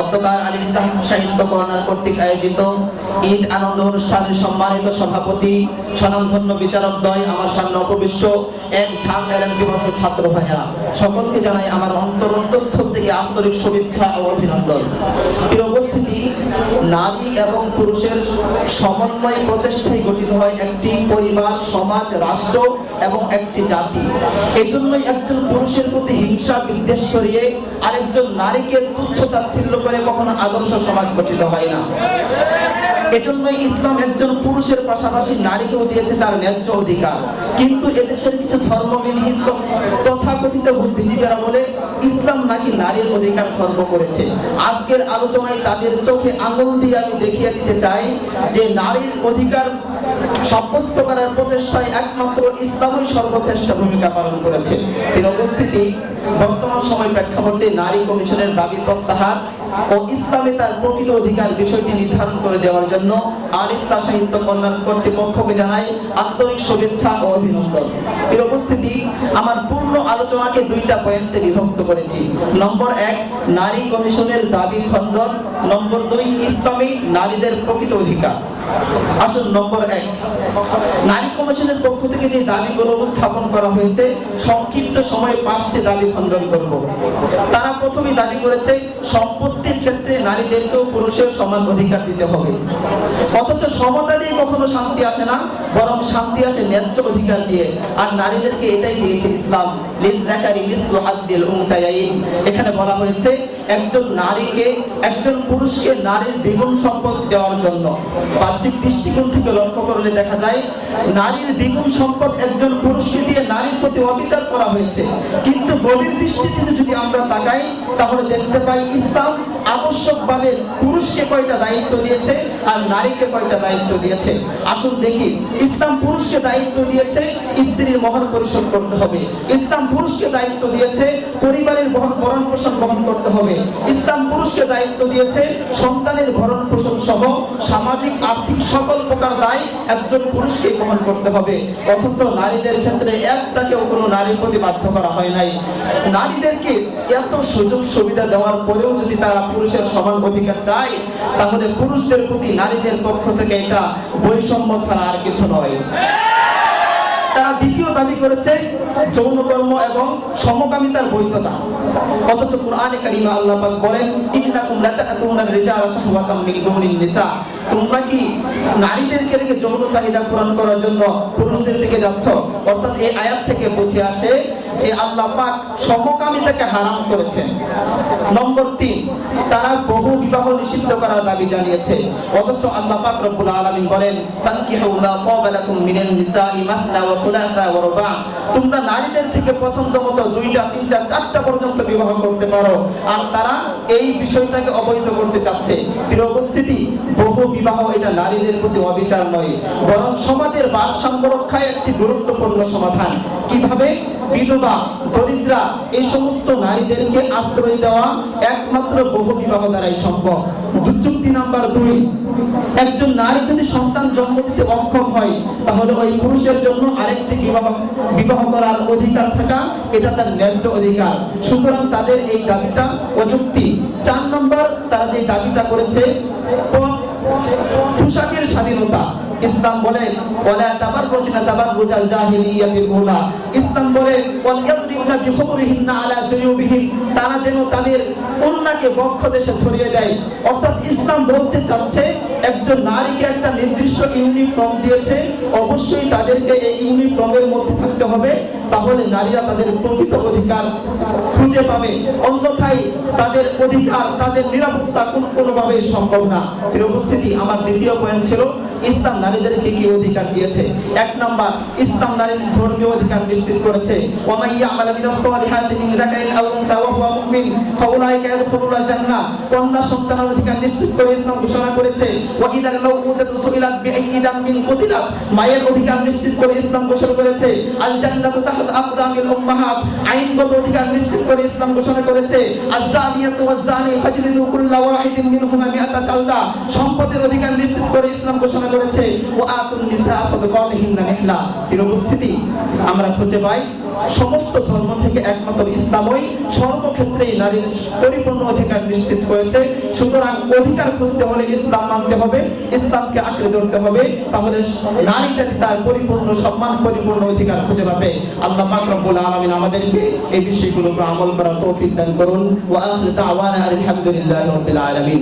অধ্যকার আল ইসলাম সাহিত্য কর্নার কর্তৃক আয়োজিত ঈদ আনন্দ অনুষ্ঠানের সম্মানিত সভাপতি, স্বনামধন্য বিচারকদ্বয় আমার সামনে অপবিষ্ট এক ঝাঁক এলেন দিবস ছাত্র ভাইয়া সকলকে জানাই আমার অন্তর অন্তঃস্থল থেকে আন্তরিক শুভেচ্ছা ও অভিনন্দন। এর উপস্থিতি, নারী এবং পুরুষের সমন্বয় প্রচেষ্টায় গঠিত হয় একটি পরিবার, সমাজ, রাষ্ট্র এবং একটি জাতি। এজন্যই একজন পুরুষের প্রতি হিংসা বিদ্বেষ ছড়িয়ে আরেকজন নারীকে তুচ্ছ তাচ্ছিল্য করে কখনো আদর্শ সমাজ গঠিত হয় না। এজন্যই ইসলাম একজন পুরুষের পাশাপাশি নারীকেও দিয়েছে তার ন্যায্য অধিকার। কিন্তু এদেশের কিছু ধর্মবিহীন তথাকথিত বুদ্ধিজীবীরা বলে অধিকার খর্ব করেছে। আজকের আলোচনায় তাদের চোখে আঙুল দিয়ে আমি দেখিয়ে দিতে চাই যে নারীর অধিকার সাব্যস্ত করার প্রচেষ্টায় একমাত্র ইসলামই সর্বশ্রেষ্ঠ ভূমিকা পালন করেছে। এর উপস্থিতি বর্তমান সময় প্রেক্ষাপটে নারী কমিশনের দাবি প্রত্যাহার ও ইসলামে তার প্রকৃত অধিকার বিষয়টি নির্ধারণ করে দেওয়ার জন্য ইসলাম সাহিত্য কল্যাণ কর্তৃপক্ষকে জানাই আন্তরিক শুভেচ্ছা ও অভিনন্দন। এর উপস্থিতি, আমার পূর্ণ আলোচনাকে দুইটা পয়েন্টে বিভক্ত করেছি। নম্বর এক নারী কমিশনের দাবি খণ্ডন। নম্বর দুই ইসলামী নারীদের প্রকৃত অধিকার। আসুন, নম্বর এক। নারী কমিশনের পক্ষ থেকে যে দাবিগুলো উপস্থাপন করা হয়েছে, সংক্ষিপ্ত সময়ে পাঁচটি দাবি খণ্ডন করব। তারা প্রথমেই দাবি করেছে, সম্পত্তির ক্ষেত্রে নারীদেরকেও পুরুষের সমান অধিকার দিতে হবে। অথচ সমতা দিয়ে কখনো শান্তি আসে না, বরং শান্তি আসে ন্যায্য অধিকার দিয়ে। আর নারীদেরকে এটাই দিয়েছে ইসলাম। এখানে বলা হয়েছে, একজন নারীকে, একজন পুরুষকে নারীর দ্বিগুণ সম্পদ দেওয়ার জন্য বাহ্যিক দৃষ্টিকোণ থেকে লক্ষ্য করলে দেখা যায়, নারীর দ্বিগুণ সম্পদ একজন পুরুষকে দিয়ে নারীর প্রতি অবিচার করা হয়েছে। কিন্তু গভীর দৃষ্টিতে যদি আমরা তাকাই, তাহলে দেখতে পাই ইসলাম আবশ্যকভাবে পুরুষকে কয়টা দায়িত্ব দিয়েছে আর নারীকে কয়টা দায়িত্ব দিয়েছে। আসুন দেখি, ইসলাম পুরুষকে দায়িত্ব দিয়েছে, স্ত্রীর মহর পরিশোধ করতে হবে। ইসলাম পুরুষকে দায়িত্ব দিয়েছে, পরিবারের বহন- ভরণ পোষণ বহন করতে হবে। ইসলাম পুরুষকে দায়িত্ব দিয়েছে, সন্তানের ভরণ পোষণ সহ সামাজিক, আর্থিক সকল প্রকার দায় একজন পুরুষকে বহন করতে হবে। অথচ নারীদের ক্ষেত্রে একটাকেও কোনো নারীর প্রতি বাধ্য করা হয় নাই। নারীদেরকে এত সুযোগ সুবিধা দেওয়ার পরেও যদি তারা পুরুষের সমান অধিকার চায়, তাহলে পুরুষদের প্রতি নারীদের পক্ষ থেকে এটা বৈষম্য ছাড়া আর কিছু নয়। তারা দ্বিতীয় দাবি করেছে যৌনকর্ম এবং সমকামিতার বৈধতা। অথচ কোরআনে কারিমা আল্লাহ পাক বলেন, ইন্নাকুম লাতাতুনার রিজালা শাহওয়াতাম মিন দুনিন নিসা। তোমরা কি নারীদেরকে রেখে যৌন চাহিদা পূরণ করার জন্য পুরুষদের দিকে যাচ্ছ? অর্থাৎ এই আয়াত থেকে বুঝে আসে যে আল্লাহ পাক সমকামিতাকে হারাম করেছেন। নম্বর তিন, তারা বহু বিবাহ নিষিদ্ধ করার দাবি জানিয়েছে। অথচ আল্লাহ পাক রব্বুল আলামিন বলেন, ফানকিহু মা তাবা লাকুম মিনান নিসাই মাথনা ওয়া ফুলাসা ওয়া রুবা। তোমরা নারীদের থেকে পছন্দ মতো দুইটা, তিনটা, চারটা পর্যন্ত বিবাহ করতে পারো। আর তারা এই বিষয়টাকে অবৈধ করতে চাচ্ছে। প্রিয় উপস্থিতি বিবাহ এটা নারীদের প্রতি অবিচার নয়, বরং সমাজের ভারসাম্য রক্ষায় একটি গুরুত্বপূর্ণ সমাধান। কীভাবে? বিধবা, দরিদ্রা, এই সমস্ত নারীদেরকে আশ্রয় দেওয়া একমাত্র বহু বিবাহ দ্বারাই সম্ভব। যুক্তি নাম্বার দুই, একজন নারী যদি সন্তান জন্ম দিতে অক্ষম হয়, তাহলে ওই পুরুষের জন্য আরেকটি বিবাহ বিবাহ করার অধিকার থাকা, এটা তার ন্যায্য অধিকার। সুতরাং তাদের এই দাবিটা অযুক্তি। চার নম্বর, তারা যে দাবিটা করেছে স্বাধীনতা। ইসলাম বলে, ওয়ালা তাবাররুজনা তাবাররুজাল জাহিলিয়াতিল উলা। ইসলাম বলে, ওয়াল ইয়াদরিবনা বিখুমরিহিন্না আলা জুয়ুবিহিন তারা যেন তাদের ওড়নাকে বক্ষ দেশে ছড়িয়ে দেয়। অর্থাৎ ইসলাম বলতে চাচ্ছে, একজন নারীকে একটা নির্দিষ্ট ইউনিফর্ম দিয়েছে, অবশ্যই তাদেরকে এই ইউনিফর্মের মধ্যে থাকতে হবে, তাহলে নারীরা তাদের প্রকৃত অধিকার খুঁজে পাবে। অন্যথায় তাদের অধিকার, তাদের নিরাপত্তা কোনো কোনোভাবেই সম্ভব না। এর উপস্থিতি, আমার দ্বিতীয় পয়েন্ট ছিল ইসলাম নারীদেরকে কি অধিকার দিয়েছে? এক নাম্বার, ইসলাম নারীর ধর্মীয় অধিকার নিশ্চিত করেছে। ওয়া ইয়ামাল মিনাস সালিহাতি মিন যাকারিন আও উনসা ওয়া হুয়া মুমিন, ফাউলাইকা ইয়াদখুলুনাল জান্নাহ। কন্যা সন্তানের অধিকার নিশ্চিত করে ইসলাম ঘোষণা করেছে। মায়ের অধিকার নিশ্চিত করে ইসলাম ঘোষণা করেছে। আল জান্নাতু তাহত আকদামিল উম্মাহাত। আইনগত অধিকার নিশ্চিত করে ইসলাম ঘোষণা করেছে। আয-যানিয়াতু ফাজলিদু কুল্লা ওয়াহিদিন মিনহুমা মিআতা জালদা সম্পদের অধিকার নিশ্চিত করে ইসলাম ঘোষণা ঘোষণা করেছে, ও আতুন নিসা সাদাকাতিহিন্না নিহলা এর উপস্থিতি আমরা খুঁজে পাই। সমস্ত ধর্ম থেকে একমাত্র ইসলামই সর্বক্ষেত্রেই নারীর পরিপূর্ণ অধিকার নিশ্চিত করেছে। সুতরাং অধিকার খুঁজতে হলে ইসলাম মানতে হবে, ইসলামকে আঁকড়ে ধরতে হবে। তাহলে নারী জাতি তার পরিপূর্ণ সম্মান, পরিপূর্ণ অধিকার খুঁজে পাবে। আল্লাহ পাক রব্বুল আলামিন আমাদেরকে এই বিষয়গুলোর উপর আমল করার তৌফিক দান করুন। ওয়া আখির দাওয়ানা আলহামদুলিল্লাহি রাব্বিল আলামিন।